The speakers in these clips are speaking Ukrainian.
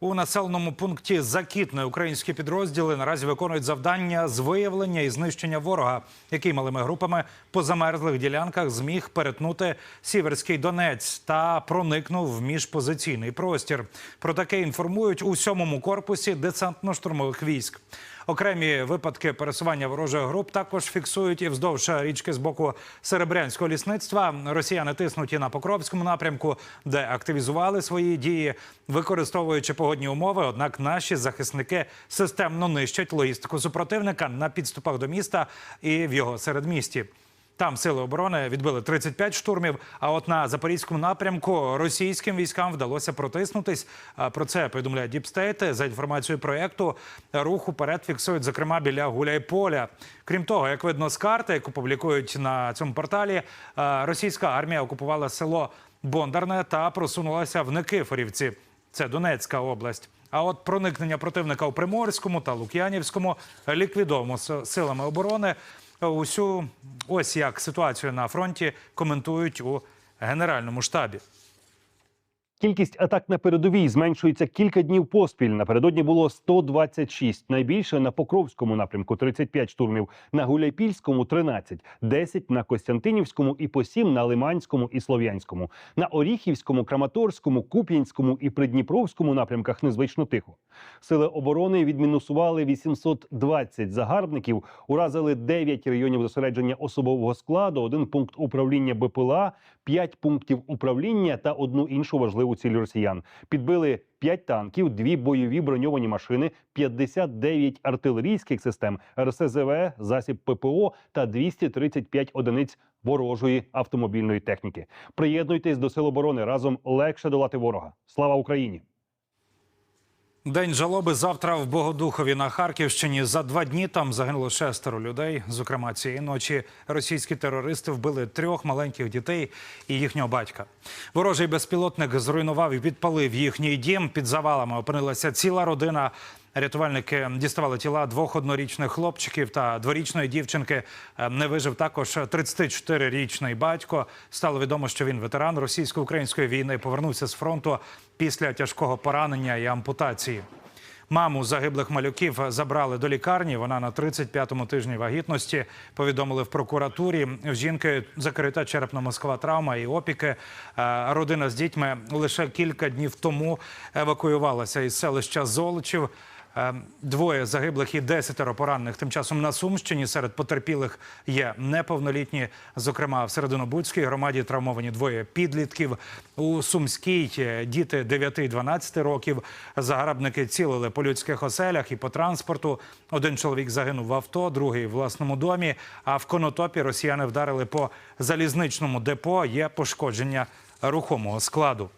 У населеному пункті Закітне українські підрозділи наразі виконують завдання з виявлення і знищення ворога, який малими групами по замерзлих ділянках зміг перетнути Сіверський Донець та проникнув в міжпозиційний простір. Про таке інформують у сьомому корпусі десантно-штурмових військ. Окремі випадки пересування ворожих груп також фіксують і вздовж річки з боку Серебрянського лісництва. Росіяни тиснуть і на Покровському напрямку, де активізували свої дії, використовуючи погодні умови. Однак наші захисники системно нищать логістику супротивника на підступах до міста і в його середмісті. Там сили оборони відбили 35 штурмів. А от на запорізькому напрямку російським військам вдалося протиснутись. Про це повідомляє Діпстейт. За інформацією проєкту, рух уперед фіксують, зокрема, біля Гуляйполя. Крім того, як видно з карти, яку публікують на цьому порталі, російська армія окупувала село Бондарне та просунулася в Никифорівці. Це Донецька область. А от проникнення противника у Приморському та Лук'янівському ліквідовано силами оборони. Усю ось як ситуацію на фронті коментують у генеральному штабі. Кількість атак на передовій зменшується кілька днів поспіль. Напередодні було 126. Найбільше на Покровському напрямку 35 штурмів, на Гуляйпільському 13, 10 на Костянтинівському і по 7 на Лиманському і Слов'янському. На Оріхівському, Краматорському, Куп'янському і Придніпровському напрямках незвично тихо. Сили оборони відмінусували 820 загарбників, уразили 9 районів зосередження особового складу, один пункт управління БПЛА, 5 пунктів управління та одну іншу важливу ціль росіян. Підбили 5 танків, 2 бойові броньовані машини, 59 артилерійських систем, РСЗВ, засіб ППО та 235 одиниць ворожої автомобільної техніки. Приєднуйтесь до сил оборони разом легше долати ворога. Слава Україні! День жалоби завтра в Богодухові на Харківщині. За два дні там загинуло шестеро людей. Зокрема, цієї ночі російські терористи вбили трьох маленьких дітей і їхнього батька. Ворожий безпілотник зруйнував і підпалив їхній дім. Під завалами опинилася ціла родина. Рятувальники діставали тіла двох однорічних хлопчиків та дворічної дівчинки. Е, Не вижив також 34-річний батько. Стало відомо, що він ветеран російсько-української війни. Повернувся з фронту після тяжкого поранення і ампутації. Маму загиблих малюків забрали до лікарні. Вона на 35-му тижні вагітності. Повідомили в прокуратурі. В жінки закрита черепно-мозкова травма і опіки. Е, Родина з дітьми лише кілька днів тому евакуювалася із селища Золочів. Е, Двоє загиблих і десятеро поранених. Тим часом на Сумщині серед потерпілих є неповнолітні. Зокрема, в Серединобудській громаді травмовані двоє підлітків. У Сумській діти 9 і 12 років. Загарбники цілили по людських оселях і по транспорту. Один чоловік загинув в авто, другий в власному домі. А в Конотопі росіяни вдарили по залізничному депо. Є пошкодження рухомого складу.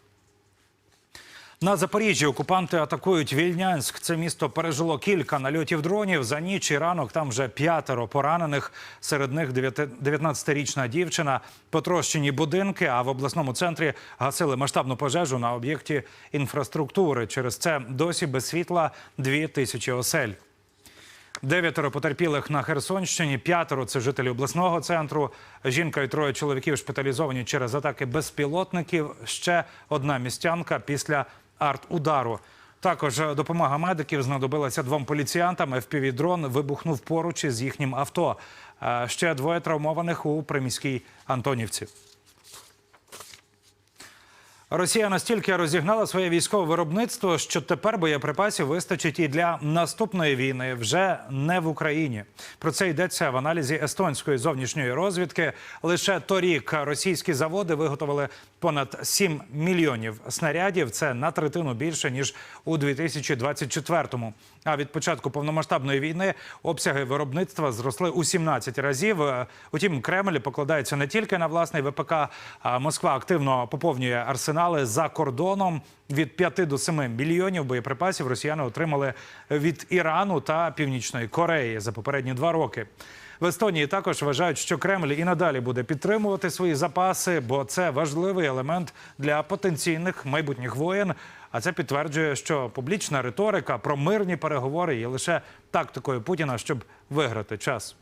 На Запоріжжі окупанти атакують Вільнянськ. Це місто пережило кілька нальотів дронів. За ніч і ранок там вже п'ятеро поранених. Серед них 19-річна дівчина, потрощені будинки. А в обласному центрі гасили масштабну пожежу на об'єкті інфраструктури. Через це досі без світла дві тисячі осель. Дев'ятеро потерпілих на Херсонщині, п'ятеро це жителі обласного центру. Жінка і троє чоловіків шпиталізовані через атаки безпілотників. Ще одна містянка після арт-удару. Також допомога медиків знадобилася двом поліціянтам. ФПВ-дрон вибухнув поруч із їхнім авто. Е, Ще двоє травмованих у приміській Антонівці. Росія настільки розігнала своє військове виробництво, що тепер боєприпасів вистачить і для наступної війни, вже не в Україні. Про це йдеться в аналізі естонської зовнішньої розвідки. Лише торік російські заводи виготовили понад 7 мільйонів снарядів. Це на третину більше ніж у 2024-му. А від початку повномасштабної війни обсяги виробництва зросли у 17 разів. Утім, Кремль покладається не тільки на власний ВПК, а Москва активно поповнює арсенали за кордоном. Від 5 до 7 мільйонів боєприпасів росіяни отримали від Ірану та Північної Кореї за попередні два роки. В Естонії також вважають, що Кремль і надалі буде підтримувати свої запаси, бо це важливий елемент для потенційних майбутніх воєн. А це підтверджує, що публічна риторика про мирні переговори є лише тактикою Путіна, щоб виграти час.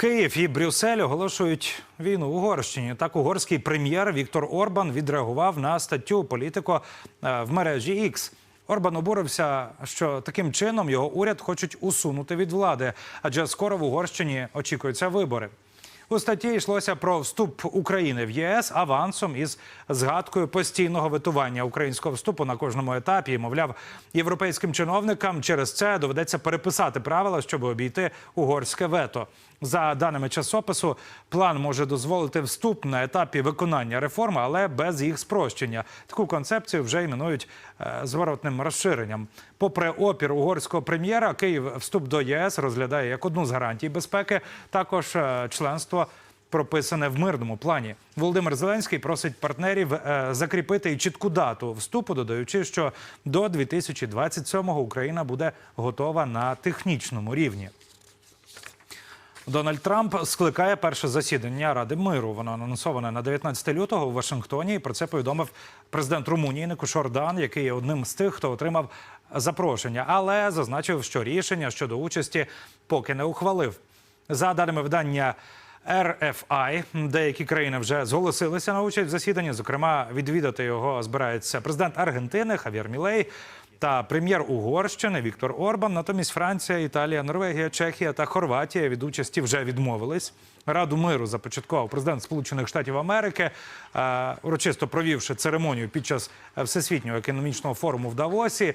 Київ і Брюссель оголошують війну Угорщині. Так, угорський прем'єр Віктор Орбан відреагував на статтю політико е, в мережі X. Орбан обурився, що таким чином його уряд хочуть усунути від влади, адже скоро в Угорщині очікуються вибори. У статті йшлося про вступ України в ЄС авансом із згадкою постійного витування українського вступу на кожному етапі. І, мовляв, європейським чиновникам через це доведеться переписати правила, щоб обійти угорське вето. За даними часопису, план може дозволити вступ на етапі виконання реформи, але без їх спрощення. Таку концепцію вже іменують зворотним розширенням. Попри опір угорського прем'єра, Київ вступ до ЄС розглядає як одну з гарантій безпеки. Також е, членство прописане в мирному плані. Володимир Зеленський просить партнерів е, закріпити і чітку дату вступу, додаючи, що до 2027-го Україна буде готова на технічному рівні. Дональд Трамп скликає перше засідання Ради миру. Воно анонсоване на 19 лютого у Вашингтоні. І про це повідомив президент Румунії Никушор Дан, який є одним з тих, хто отримав запрошення, але зазначив, що рішення щодо участі поки не ухвалив. За даними видання. RFI. деякі країни вже зголосилися на участь в засіданні. Зокрема, відвідати його збирається президент Аргентини Хав'єр Мілей та прем'єр Угорщини Віктор Орбан. Натомість Франція, Італія, Норвегія, Чехія та Хорватія від участі вже відмовились. Раду миру започаткував президент Сполучених Штатів Америки, е, урочисто провівши церемонію під час всесвітнього економічного форуму в Давосі.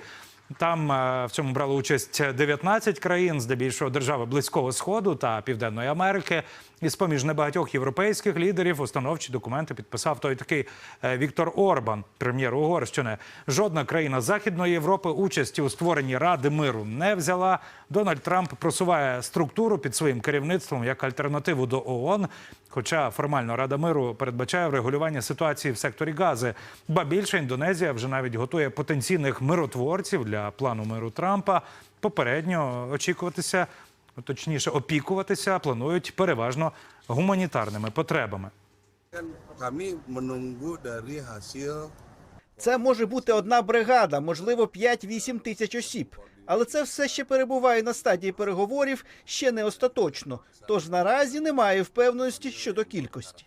Там е, в цьому брали участь 19 країн, здебільшого держави Близького Сходу та Південної Америки. І з поміж небагатьох європейських лідерів установчі документи підписав той такий е, Віктор Орбан, прем'єр Угорщини. Жодна країна Західної Європи участі у створенні Ради миру не взяла. Дональд Трамп просуває структуру під своїм керівництвом як альтернативу до ООН. Хоча формально Рада миру передбачає врегулювання ситуації в секторі Гази. Ба більше Індонезія вже навіть готує потенційних миротворців плану миру Трампа. Попередньо очікуватися, точніше, опікуватися планують переважно гуманітарними потребами. Це може бути одна бригада, можливо, 5-8 тисяч осіб. Але це все ще перебуває на стадії переговорів, ще не остаточно. Тож наразі немає впевненості щодо кількості.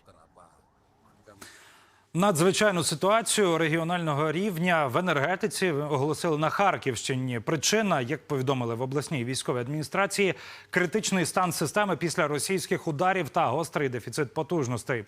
Надзвичайну ситуацію регіонального рівня в енергетиці оголосили на Харківщині. Причина, як повідомили в обласній військовій адміністрації, критичний стан системи після російських ударів та гострий дефіцит потужностей.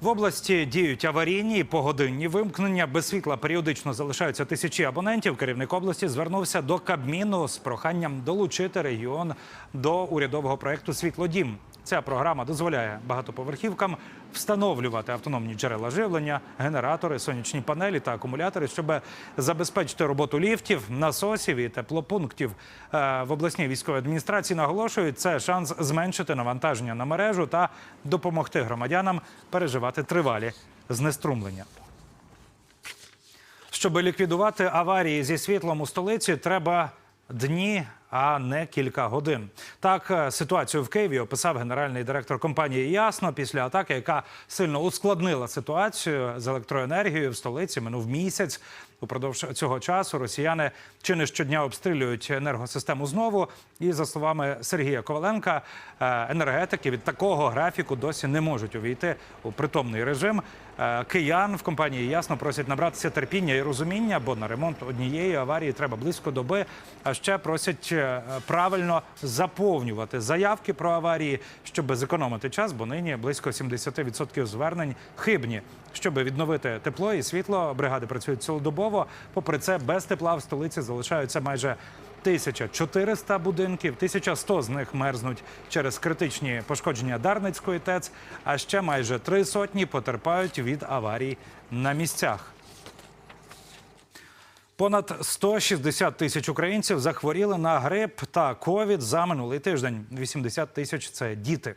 В області діють аварійні і погодинні вимкнення. Без світла періодично залишаються тисячі абонентів. Керівник області звернувся до Кабміну з проханням долучити регіон до урядового проекту Світлодім. Ця програма дозволяє багатоповерхівкам встановлювати автономні джерела живлення, генератори, сонячні панелі та акумулятори, щоб забезпечити роботу ліфтів, насосів і теплопунктів. Е, В обласній військовій адміністрації наголошують, це шанс зменшити навантаження на мережу та допомогти громадянам переживати тривалі знеструмлення. Щоб ліквідувати аварії зі світлом у столиці, треба дні, а не кілька годин. Так е, ситуацію в Києві описав генеральний директор компанії Ясно після атаки, яка сильно ускладнила ситуацію з електроенергією в столиці. Минув місяць. Упродовж цього часу росіяни чи не щодня обстрілюють енергосистему знову. І за словами Сергія Коваленка, е, енергетики від такого графіку досі не можуть увійти у притомний режим. Е, Киян в компанії ясно просять набратися терпіння і розуміння, бо на ремонт однієї аварії треба близько доби. А ще просять е, правильно заповнювати заявки про аварії, щоб зекономити час, бо нині близько 70% звернень хибні. Щоб відновити тепло і світло, бригади працюють цілодобово. Попри це, без тепла в столиці залишаються майже 1400 будинків, 1100 з них мерзнуть через критичні пошкодження Дарницької ТЕЦ, а ще майже три сотні потерпають від аварій на місцях. Понад 160 тисяч українців захворіли на грип та ковід за минулий тиждень. 80 тисяч це діти.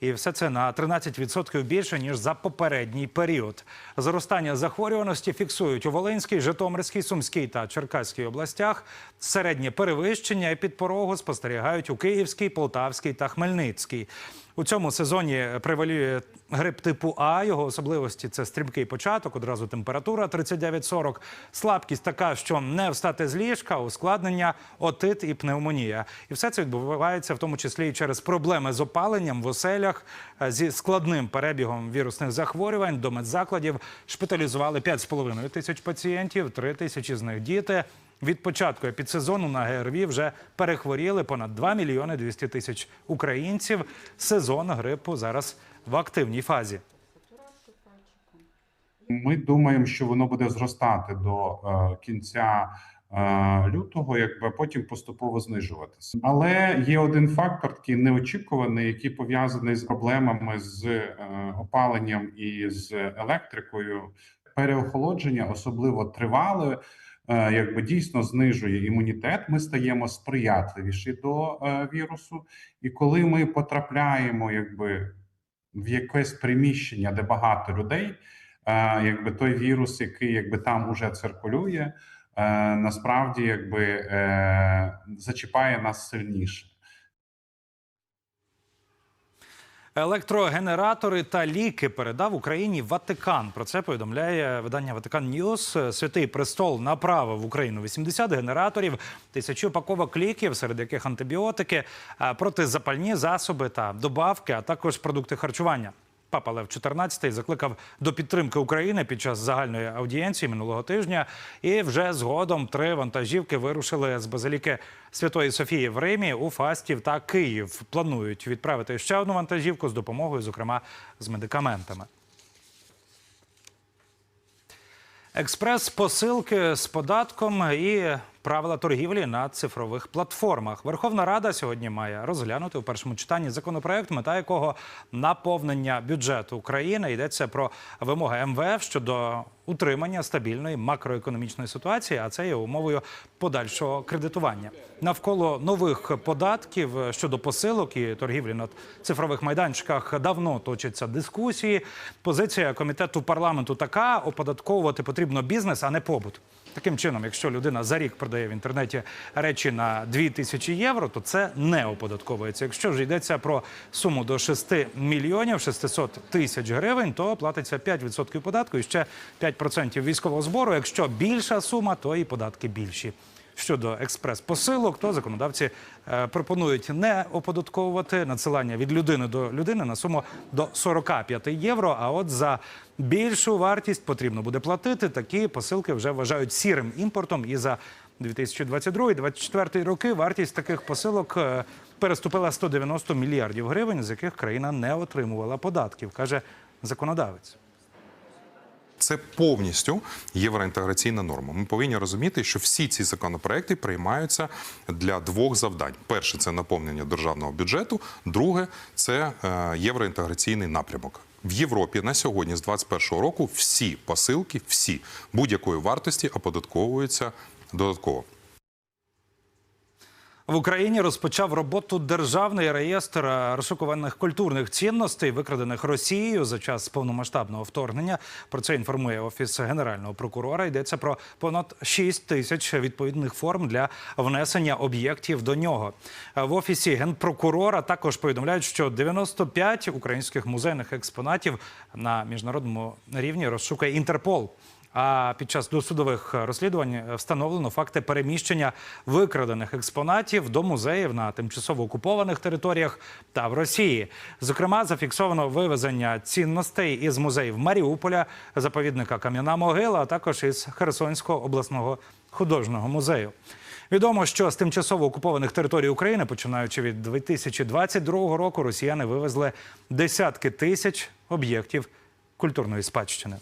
І все це на 13% більше ніж за попередній період. Зростання захворюваності фіксують у Волинській, Житомирській, Сумській та Черкаській областях. Середнє перевищення і підпорогу спостерігають у Київській, Полтавській та Хмельницькій. У цьому сезоні превалює грип типу А. Його особливості це стрімкий початок, одразу температура 39-40, слабкість така, що не встати з ліжка, ускладнення, отит і пневмонія. І все це відбувається в тому числі і через проблеми з опаленням в оселях е, зі складним перебігом вірусних захворювань. До медзакладів шпиталізували 5,5 тисяч пацієнтів, 3 тисячі з них діти. Від початку епідсезону на ГРВІ вже перехворіли понад 2 мільйони 200 тисяч українців. Сезон грипу зараз в активній фазі. Ми думаємо, що воно буде зростати до е, кінця е, лютого, якби потім поступово знижуватися. Але є один фактор, такий неочікуваний, який пов'язаний з проблемами з е, опаленням і з електрикою. Переохолодження, особливо тривале, якби дійсно знижує імунітет. Ми стаємо сприятливіші до е, вірусу, і коли ми потрапляємо, якби в якесь приміщення, де багато людей. Е, якби той вірус, який якби там уже циркулює, е, насправді якби е, зачіпає нас сильніше. Електрогенератори та ліки передав Україні Ватикан. Про це повідомляє видання Ватикан Ньюс. Святий престол направив Україну 80 генераторів, тисячу упаковок ліків, серед яких антибіотики, а, протизапальні засоби та добавки, а також продукти харчування. Папа Лев XIV закликав до підтримки України під час загальної аудієнції минулого тижня. І вже згодом три вантажівки вирушили з базиліки Святої Софії в Римі, у Фастів та Київ. Планують відправити ще одну вантажівку з допомогою, зокрема з медикаментами. Експрес-посилки з податком і правила торгівлі на цифрових платформах. Верховна Рада сьогодні має розглянути у першому читанні законопроект, мета якого наповнення бюджету України йдеться про вимоги МВФ щодо утримання стабільної макроекономічної ситуації, а це є умовою подальшого кредитування. Навколо нових податків щодо посилок і торгівлі на цифрових майданчиках давно точаться дискусії. Позиція комітету парламенту така: оподатковувати потрібно бізнес, а не побут. Таким чином, якщо людина за рік продає в інтернеті речі на 2 тисячі євро, то це не оподатковується. Якщо ж йдеться про суму до 6 мільйонів 600 тисяч гривень, то платиться 5% податку і ще 5% військового збору. Якщо більша сума, то і податки більші. Щодо експрес-посилок, то законодавці е, пропонують не оподатковувати надсилання від людини до людини на суму до 45 євро. А от за більшу вартість потрібно буде платити. Такі посилки вже вважають сірим імпортом. І за 2022-2024 роки вартість таких посилок е, переступила 190 мільярдів гривень, з яких країна не отримувала податків, каже законодавець. Це повністю євроінтеграційна норма. Ми повинні розуміти, що всі ці законопроекти приймаються для двох завдань: перше це наповнення державного бюджету, друге це е, євроінтеграційний напрямок. В Європі на сьогодні, з 2021 року, всі посилки, всі будь-якої вартості оподатковуються додатково. В Україні розпочав роботу державний реєстр розшукуваних культурних цінностей, викрадених Росією за час повномасштабного вторгнення. Про це інформує офіс генерального прокурора. Йдеться про понад 6 тисяч відповідних форм для внесення об'єктів до нього. В офісі генпрокурора також повідомляють, що 95 українських музейних експонатів на міжнародному рівні розшукає Інтерпол. А під час досудових розслідувань встановлено факти переміщення викрадених експонатів до музеїв на тимчасово окупованих територіях та в Росії. Зокрема, зафіксовано вивезення цінностей із музеїв Маріуполя, заповідника Кам'яна Могила, а також із Херсонського обласного художнього музею. Відомо, що з тимчасово окупованих територій України, починаючи від 2022 року, росіяни вивезли десятки тисяч об'єктів культурної спадщини.